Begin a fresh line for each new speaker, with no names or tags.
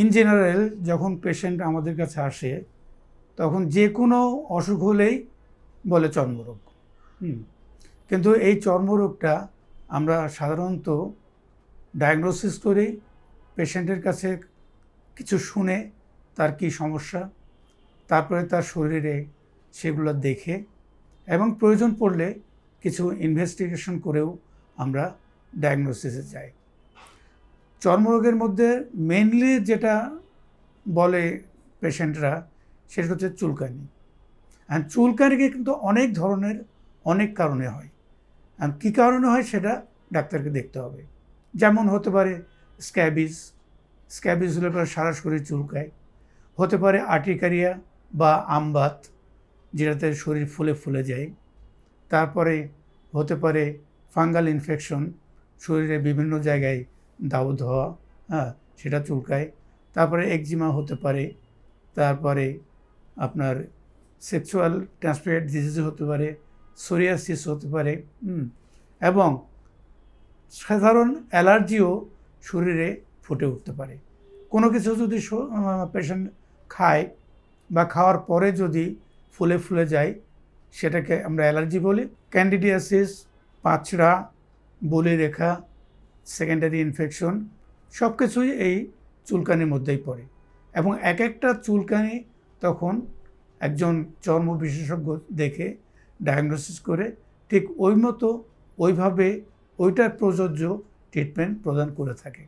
In general যখন patient আমাদের কাছে আসে, তখন যে কোনো অসুখ হলেই বলে চর্মরোগ। কিন্তু এই চর্মরোগটা আমরা সাধারণত ডায়াগনোসিস করি পেশেন্টের কাছে কিছু শুনে তার কি সমস্যা, তারপরে তার শরীরে সেগুলো দেখে এবং প্রয়োজন পড়লে কিছু ইনভেস্টিগেশন করেও আমরা ডায়াগনোসিসে যাই চর্মরোগের মধ্যে মেনলি যেটা বলে পেশেন্টরা সেটা হচ্ছে চুলকানি। আর চুলকানিকে কিন্তু অনেক ধরনের, অনেক কারণে হয়। আর কী কারণে হয় সেটা ডাক্তারকে দেখতে হবে। যেমন হতে পারে স্ক্যাবিস স্ক্যাবিস হলে পরে সারা শরীর চুলকায়। হতে পারে আর্টিকারিয়া বা আমবাত যেটাতে শরীর ফুলে ফুলে যায়। তারপরে হতে পারে ফাঙ্গাল ইনফেকশন শরীরে বিভিন্ন জায়গায় দাউদ হওয়া হ্যাঁ সেটা চুলকায়। তারপরে একজিমা হতে পারে, তারপরে আপনার সেক্সুয়াল ট্রান্সমিটেড ডিজিজ হতে পারে সোরিয়াসিস হতে পারে এবং সাধারণ অ্যালার্জিও শরীরে ফুটে উঠতে পারে। কোনো কিছু যদি পেশেন্ট খায় বা খাওয়ার পরে যদি ফুলে ফুলে যায়, সেটাকে আমরা অ্যালার্জি বলি ক্যান্ডিডিয়াসিস পাঁচড়া, বলি রেখা সেকেন্ডারি ইনফেকশন সব কিছুই এই চুলকানির মধ্যেই পড়ে। এবং এক একটা চুলকানি তখন একজন চর্ম বিশেষজ্ঞ দেখে ডায়াগনোসিস করে ঠিক ওই মতো ওইভাবে ওইটার প্রযোজ্য ট্রিটমেন্ট প্রদান করে থাকে।